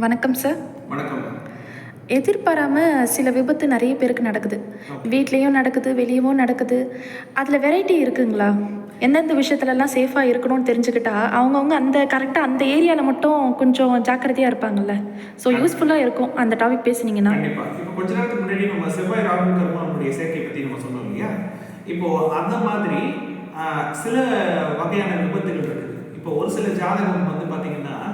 வணக்கம் சார் வணக்கம். எதிர்பாராமல் சில விபத்து நிறைய பேருக்கு நடக்குது. வீட்லேயும் நடக்குது வெளியவும் நடக்குது. அதில் வெரைட்டி இருக்குங்களா? எந்தெந்த விஷயத்துலலாம் சேஃபாக இருக்கணும்னு தெரிஞ்சுக்கிட்டா அவங்கவுங்க அந்த கரெக்டாக அந்த ஏரியாவில் மட்டும் கொஞ்சம் ஜாக்கிரதையாக இருப்பாங்கல்ல. ஸோ யூஸ்ஃபுல்லாக இருக்கும் அந்த டாபிக் பேசுனீங்கன்னா. கொஞ்ச நேரத்துக்கு முன்னாடி நம்ம செவ்வாய் ராகு கர்மாவுடைய சேர்க்கை பத்தி நம்ம சொன்னோம் இல்லையா? இப்போ அந்த மாதிரி சில வகையான விபத்துகள் இருக்குது. இப்போ ஒரு சில ஜாதகம் வந்து பாத்தீங்கன்னா ஆஹ்,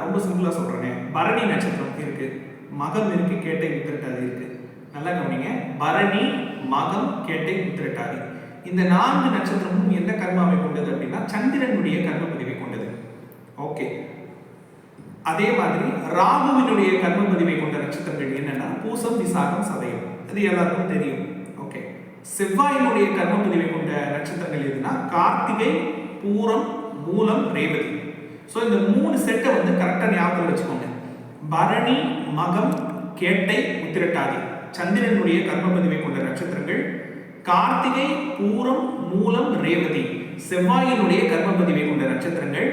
ரொம்ப சிம்பிளாக சொல்கிறேனே பரணி நட்சத்திரம் இருக்கு. மகம் இருக்கு கேட்டை உத்திரட்டாதி இருக்கு. நல்லா கவனிங்க. பரணி மகம் கேட்டை உத்திரட்டாதி. இந்த நான்கு நட்சத்திரமும் என்ன கர்மாவை கொண்டது அப்படின்னா சந்திரனுடைய கர்ம பதிவை கொண்டது. ஓகே. அதே மாதிரி ராகுவினுடைய கர்ம பதிவை கொண்ட நட்சத்திரங்கள் என்னன்னா பூசம் விசாகம் சதயம். இது எல்லாருக்கும் தெரியும். ஓகே. செவ்வாயினுடைய கர்ம பதிவை கொண்ட நட்சத்திரங்கள் எதுனா கார்த்திகை பூரம் மூலம் ரேவதி. ஸோ இந்த மூணு செட்டை வந்து கரெக்டாக ஞாபகம் வச்சுக்கோங்க. பரணி மகம் கேட்டை உத்திரட்டாதி. சந்திரனுடைய கர்மபதிவை கொண்ட நட்சத்திரங்கள். கார்த்திகை பூரம் மூலம் ரேவதி. செவ்வாயினுடைய கர்மபதிவை கொண்ட நட்சத்திரங்கள்.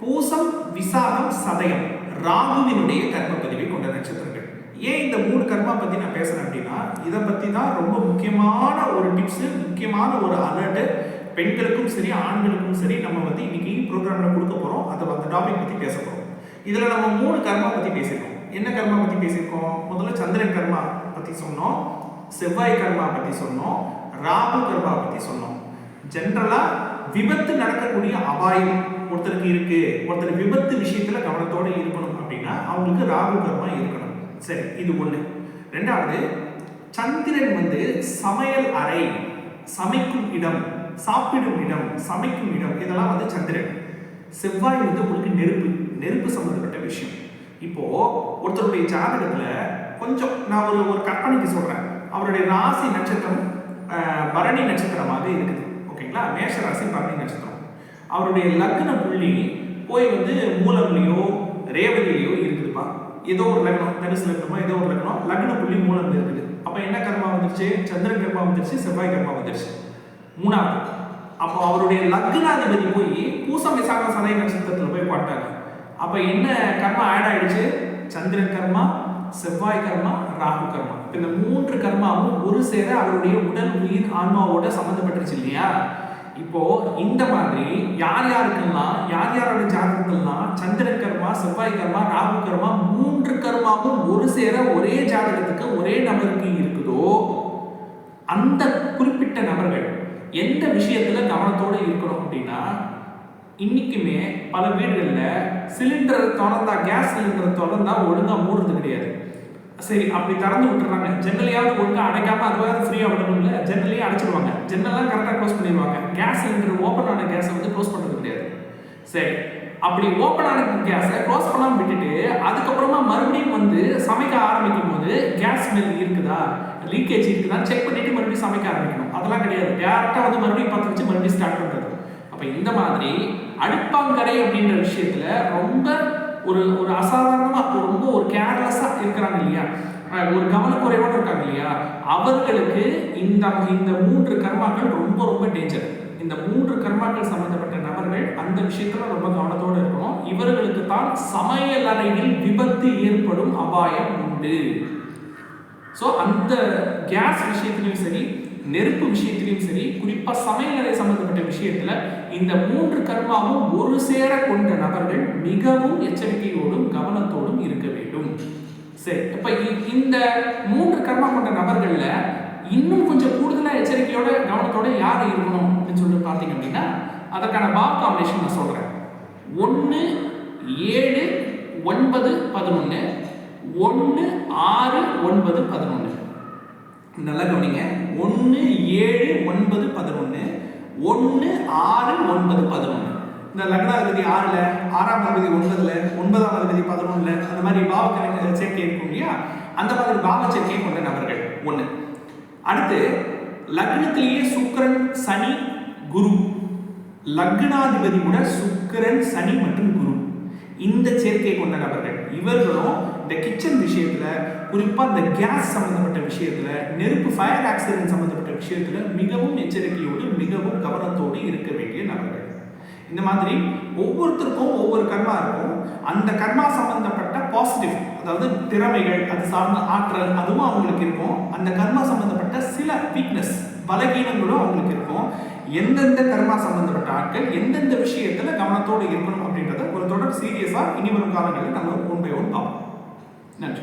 பூசம் விசாகம் சதயம். ராகுவினுடைய கர்மபதிவை கொண்ட நட்சத்திரங்கள். ஏன் இந்த மூணு கர்மா பத்தி நான் பேசுறேன் அப்படின்னா இதை பத்தி தான் ரொம்ப முக்கியமான ஒரு டிப்ஸ் முக்கியமான ஒரு அலர்ட்டு பெண்களுக்கும் சரி ஆண்களுக்கும் சரி நம்ம வந்து இன்னைக்கு ப்ரோக்ராமில் கொடுக்க போகிறோம் அதை அந்த டாபிக் பற்றி பேச போகிறோம் இதில் நம்ம மூணு கர்மா பற்றி பேசியிருக்கோம். என்ன கர்மா பற்றி பேசியிருக்கோம்? முதல்ல சந்திரன் கர்மா பற்றி சொன்னோம். செவ்வாய் கர்மா பற்றி சொன்னோம். ராகு கர்மா பற்றி சொன்னோம். ஜென்ரலாக விபத்து நடக்கக்கூடிய அபாயம் ஒருத்தருக்கு இருக்கு. ஒருத்தர் விபத்து விஷயத்துல கவனத்தோடு இருக்கணும் அப்படின்னா அவங்களுக்கு ராகு கர்மா இருக்கணும். சரி இது ஒண்ணு. ரெண்டாவது சந்திரன் வந்து சமையல் அறை சமைக்கும் இடம் சாப்பிடும் இடம் சமைக்கும் இடம் இதெல்லாம் வந்து சந்திரன். செவ்வாய் வந்து உங்களுக்கு நெருப்பு நெருப்பு சம்மந்தப்பட்ட விஷயம். இப்போ ஒருத்தருடைய ஜாதகத்துல கொஞ்சம் நான் ஒரு ஒரு கற்பனைக்கு சொல்றேன். அவருடைய ராசி நட்சத்திரம் பரணி நட்சத்திரமாக இருக்குது. ஓகேங்களா? மேஷ ராசி பரணி நட்சத்திரம். அவருடைய லக்ன புள்ளி போய் வந்து மூலம்லையோ ரேவதியிலையோ இருக்குதுப்பா. ஏதோ ஒரு லக்னம் தனுசு லக்னமோ ஏதோ ஒரு லக்னம் லக்ன புள்ளி மூலம் இருக்குது. அப்போ என்ன கர்மா வந்துருச்சு? சந்திரன் கர்மா வந்துருச்சு செவ்வாய் கர்மா வந்துருச்சு. மூணாவது. அப்போ அவருடைய லக்னாதிபதி போய் பூசம் விசாக சதய நட்சத்திரத்தில் போய் பட்டாங்க அப்ப என்ன கர்மா ஆட் ஆயிடுச்சு? சந்திரன் கர்மா செவ்வாய் கர்மா ராகு கர்மா. இந்த மூன்று கர்மாவும் ஒரு சேர அவருடைய உடல் உயிர் ஆன்மாவோட சம்மந்தப்பட்டுருச்சு இல்லையா? இப்போ இந்த மாதிரி யார் யாருக்கெல்லாம் யார் யாரோட ஜாதகத்திலாம் சந்திரன் கர்மா செவ்வாய் கர்மா ராகு கர்மா மூன்று கர்மாவும் ஒரு சேர ஒரே ஜாதகத்துக்கு ஒரே நபருக்கு இருக்குதோ அந்த எந்த விஷயத்துல கவனத்தோடு இருக்கணும் அப்படின்னா இன்னைக்குமே பல வீடுகளில் சிலிண்டர் திறந்தா கேஸ் சிலிண்டர் திறந்தா ஒழுங்காக மூடுறது கிடையாது. சரி அப்படி திறந்து விட்டுறாங்க. ஜன்னலையாவது ஒழுங்காக அடைக்காம அதுவாவது ஃப்ரீயாக விடணும்ல? ஜன்னலையும் அடைச்சிடுவாங்க. ஜன்னல்லாம் கரெக்டாக க்ளோஸ் பண்ணிடுவாங்க. கேஸ் சிலிண்டர் ஓப்பன் ஆன கேஸை வந்து க்ளோஸ் பண்ணுறது கிடையாது. சரி. அப்படி ஓப்பன் ஆன கேஸை க்ளோஸ் பண்ணாம விட்டுட்டு அதுக்கப்புறமா மறுபடியும் வந்து சமைக்க ஆரம்பிக்கும் போது கேஸ் ஸ்மெல் இருக்குதா? லீக்கேஜ் இருக்குதா செக் பண்ணிட்டு மறுபடியும் சமைக்க ஆரம்பிக்கணும். அதெல்லாம் கிடையாது. டேரெக்டாக வந்து மறுபடியும் பார்த்து வச்சு மறுபடியும் ஸ்டார்ட் பண்ணுறது அப்போ இந்த மாதிரி அடுப்பாங்கடை அப்படின்ற விஷயத்தில் ரொம்ப ஒரு ஒரு அசாதாரணமாக ரொம்ப ஒரு கேர்லெஸ்ஸாக இருக்கிறாங்க இல்லையா? ஒரு கவனக்குறைவோடு இருக்காங்க இல்லையா? அவர்களுக்கு இந்த இந்த மூன்று கர்மாக்கள் ரொம்ப ரொம்ப டேஞ்சர் இந்த மூன்று கர்மாக்கள் சம்பந்தப்பட்ட நபர்கள் அந்த விஷயத்துல ரொம்ப கவனத்தோடு இருக்கணும். இவர்களுக்கு தான் சமையல் அறையில் விபத்து ஏற்படும் அபாயம் உண்டு. ஸோ அந்த கேஸ் விஷயத்திலையும் சரி நெருப்பு விஷயத்திலையும் சரி குறிப்பா சமையலறை சம்பந்தப்பட்ட விஷயத்துல இந்த மூன்று கர்மாவும் ஒரு சேர கொண்ட நபர்கள் மிகவும் எச்சரிக்கையோடும் கவனத்தோடும் இருக்க வேண்டும். சரி இப்ப இ- இந்த மூன்று கர்மா கொண்ட நபர்கள்ல இன்னும் கொஞ்சம் கூடுதலா எச்சரிக்கையோட கவனத்தோட யார் இருக்கணும்? பார்த்தீங்க அப்படின்னா அதற்கான பாப் காம்பினேஷன் நான் சொல்கிறேன் ஒன்று ஏழு ஒன்பது பதினொன்று ஒன்று ஆறு ஒன்பது பதினொன்று நல்லா கவனிங்க. ஒன்று ஏழு ஒன்பது பதினொன்று ஒன்று ஆறு ஒன்பது பதினொன்று இந்த லக்னாதிபதி ஆறில் ஆறாம் அதிபதி ஒன்பதில் ஒன்பதாம் அதிபதி பதினொன்றில் அந்த மாதிரி பாவ சேர்க்கை இருக்கும் இல்லையா? அந்த மாதிரி பாவ சேர்க்கையை கொண்ட நபர்கள். ஒன்று அடுத்து லக்னத்திலேயே சுக்கரன் சனி குரு. லக்னாதிபதி கூட சுக்கரன் சனி மற்றும் குரு. இந்த சேர்க்கை கொண்ட நபர்கள் இவர்களும் இந்த கிச்சன் விஷயத்தில் குறிப்பாக இந்த கேஸ் சம்பந்தப்பட்ட விஷயத்தில் நெருப்பு ஃபயர் ஆக்சிடென்ட் சம்பந்தப்பட்ட விஷயத்தில் மிகவும் எச்சரிக்கையோடு மிகவும் கவனத்தோடு இருக்க வேண்டிய நபர்கள். இந்த மாதிரி ஒவ்வொருத்தருக்கும் ஒவ்வொரு கர்மா இருக்கும். அந்த கர்மா சம்பந்தப்பட்ட பாசிட்டிவ் அதாவது திறமைகள் அது சார்ந்த ஆற்றல் அதுவும் அவங்களுக்கு இருக்கும். அந்த கர்மா சம்பந்தப்பட்ட சில வீக்னஸ் பலகீனங்களும் அவங்களுக்கு இருக்கும். எந்தெந்த கர்மா சம்பந்தப்பட்ட ஆட்கள் எந்தெந்த விஷயத்துல கவனத்தோடு இருக்கணும் அப்படின்றத ஒரு தொடர் சீரியஸா இனி வரும் காலங்களில் நம்ம ஒன் பை ஒன் பார்ப்போம். நன்றி.